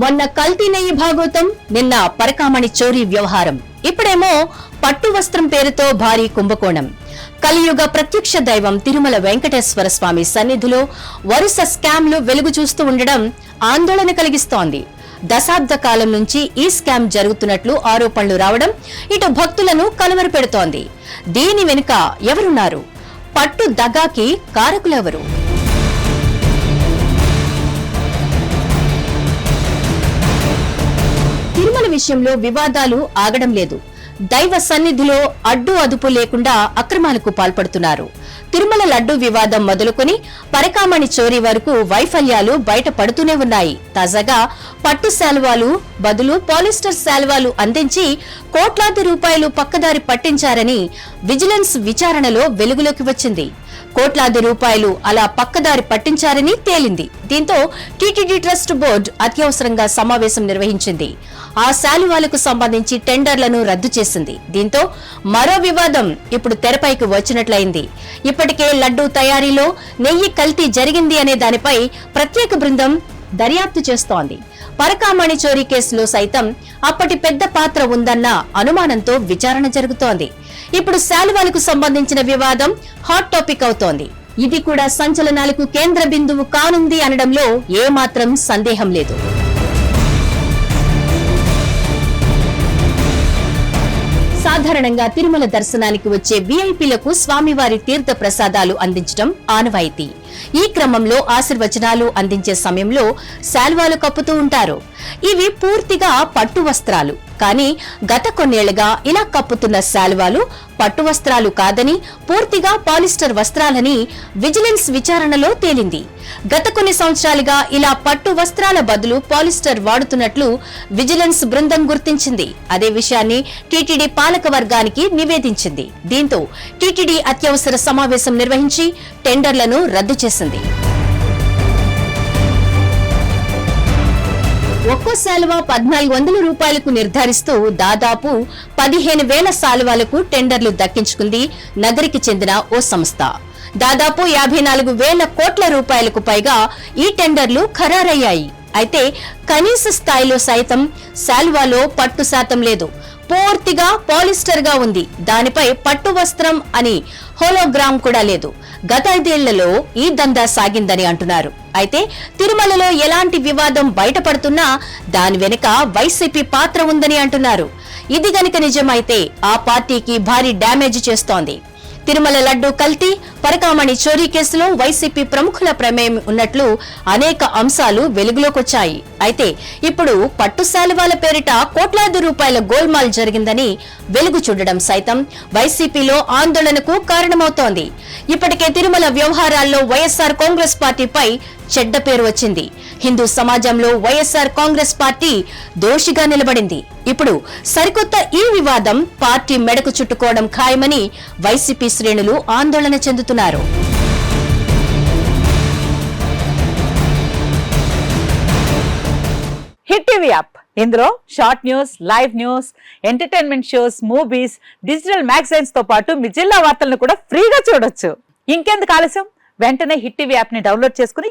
మొన్న కల్తీ నెయ్యి భాగోతం నిన్న పరకామణి చోరీ వ్యవహారం. ఇప్పుడేమో పట్టు వస్త్రం పేరుతో భారీ కుంభకోణం. కలియుగ ప్రత్యక్ష దైవం తిరుమల వెంకటేశ్వర స్వామి సన్నిధిలో వరుస స్కామ్లు వెలుగు చూస్తూ ఉండడం ఆందోళన కలిగిస్తోంది. దశాబ్ద కాలం నుంచి ఈ స్కామ్ జరుగుతున్నట్లు ఆరోపణలు రావడం ఇటు భక్తులను కలవరపెడుతోంది దీని వెనుక ఎవరున్నారు? పట్టు దగాకి కారకులెవరు? తిరుమల విషయంలో వివాదాలు ఆగడం లేదు. దైవ సన్నిధిలో అడ్డు అదుపు లేకుండా అక్రమాలకు పాల్పడుతున్నారు. తిరుమల లడ్డు వివాదం మొదలుకొని పరకామణి చోరీ వరకు వైఫల్యాలు బయటపడుతూనే ఉన్నాయి. తాజాగా పట్టు శాలువాలు బదులు పాలిస్టర్ శాలువాలు అందించి కోట్లాది రూపాయలు పక్కదారి పట్టించారని విజిలెన్స్ విచారణలో వెలుగులోకి వచ్చింది. కోట్లాది రూపాయలు అలా పక్కదారి పట్టించారని తేలింది. దీంతో టీటీడీ ట్రస్ట్ బోర్డు అత్యవసరంగా సమావేశం నిర్వహించింది. ఆ శాలువాలకు సంబంధించి టెండర్లను రద్దు చేసింది. దీంతో మరో వివాదం ఇప్పుడు తెరపైకి వచ్చినట్లయింది. ఇప్పటికే లడ్డూ తయారీలో నెయ్యి కల్తీ జరిగింది అనే దానిపై ప్రత్యేక బృందం దర్యాప్తు చేస్తోంది. పరకామణి చోరీ కేసులో సైతం అప్పటి పెద్ద పాత్ర ఉందన్న అనుమానంతో విచారణ జరుగుతోంది. ఇప్పుడు శాలువాలకు సంబంధించిన వివాదం హాట్ టాపిక్ అవుతోంది. ఇది కూడా సంచలనాలకు కేంద్ర బిందువు కానుంది అనడంలో ఏమాత్రం సందేహం లేదు. సాధారణంగా తిరుమల దర్శనానికి వచ్చే వీఐపీలకు స్వామివారి తీర్థ ప్రసాదాలు అందించడం ఆనవాయితీ. ఈ క్రమంలో ఆశీర్వచనాలు అందించే సమయంలో శాల్వాలు కప్పుతూ ఉంటారు. ఇవి పూర్తిగా పట్టు వస్త్రాలు. కానీ గత కొన్నేళ్ళుగా ఇలా కప్పుతున్న శాలువాలు పట్టు వస్త్రాలు కాదని పూర్తిగా పాలిస్టర్ వస్త్రాలని విజిలెన్స్ విచారణలో తేలింది. గత కొన్ని సంవత్సరాలుగా ఇలా పట్టు వస్త్రాల బదులు పాలిస్టర్ వాడుతున్నట్లు విజిలెన్స్ బృందం గుర్తించింది. అదే విషయాన్ని టీటీడీ పాలక వర్గానికి నివేదించింది. దీంతో టీటీడీ అత్యవసర సమావేశం నిర్వహించి టెండర్లను రద్దు చేసింది. ఒక్కో శాలువా పద్నాలుగు వందల రూపాయలకు నిర్ధారిస్తూ దాదాపు పదిహేను వేల శాలువాలకు టెండర్లు దక్కించుకుంది నగరికి చెందిన ఓ సంస్థ. దాదాపు యాభై నాలుగు వేల కోట్ల రూపాయలకు పైగా ఈ టెండర్లు ఖరారయ్యాయి. అయితే కనీస స్థాయిలో సైతం శాలువాలో పట్టు శాతం లేదు. పూర్తిగా పాలిస్టర్గా ఉంది. దానిపై పట్టు వస్త్రం అని హోలోగ్రామ్ కూడా లేదు. గత ఐదేళ్ళలో ఈ దందా సాగిందని అంటున్నారు. అయితే తిరుమలలో ఎలాంటి వివాదం బయటపడుతున్నా దాని వెనుక వైసీపీ పాత్ర ఉందని అంటున్నారు. ఇది గనుక నిజమైతే ఆ పార్టీకి భారీ డ్యామేజ్ చేస్తోంది. తిరుమల లడ్డు కల్తీ పరకామణి చోరీ కేసులో వైసీపీ ప్రముఖుల ప్రమేయం ఉన్నట్లు అనేక అంశాలు వెలుగులోకొచ్చాయి. అయితే ఇప్పుడు పట్టు శాలువాల పేరిట కోట్లాది రూపాయల గోల్మాల్ జరిగిందని వెలుగు చూడడం సైతం వైసీపీలో ఆందోళనకు కారణమవుతోంది. ఇప్పటికే తిరుమల వ్యవహారాల్లో వైఎస్ఆర్ కాంగ్రెస్ పార్టీపై చెడ్డ పేరు వచ్చింది. హిందూ సమాజంలో వైఎస్ఆర్ కాంగ్రెస్ పార్టీ దోషిగా నిలబడింది. ఇప్పుడు సరికొత్త ఈ వివాదం పార్టీ మెడకు చుట్టుకోవడం ఖాయమని వైసీపీ శ్రేణులు ఆందోళన చెందుతున్నారు. Hit TV app. ఇందులో short news live news entertainment shows movies digital మ్యాగజైన్స్తో పాటు మీ జిల్లా వార్తలను కూడా ఫ్రీగా చూడొచ్చు. ఇంకెందుకు ఆలస్యం? వెంటనే హిట్ టీవీ యాప్ని డౌన్లోడ్ చేసుకుని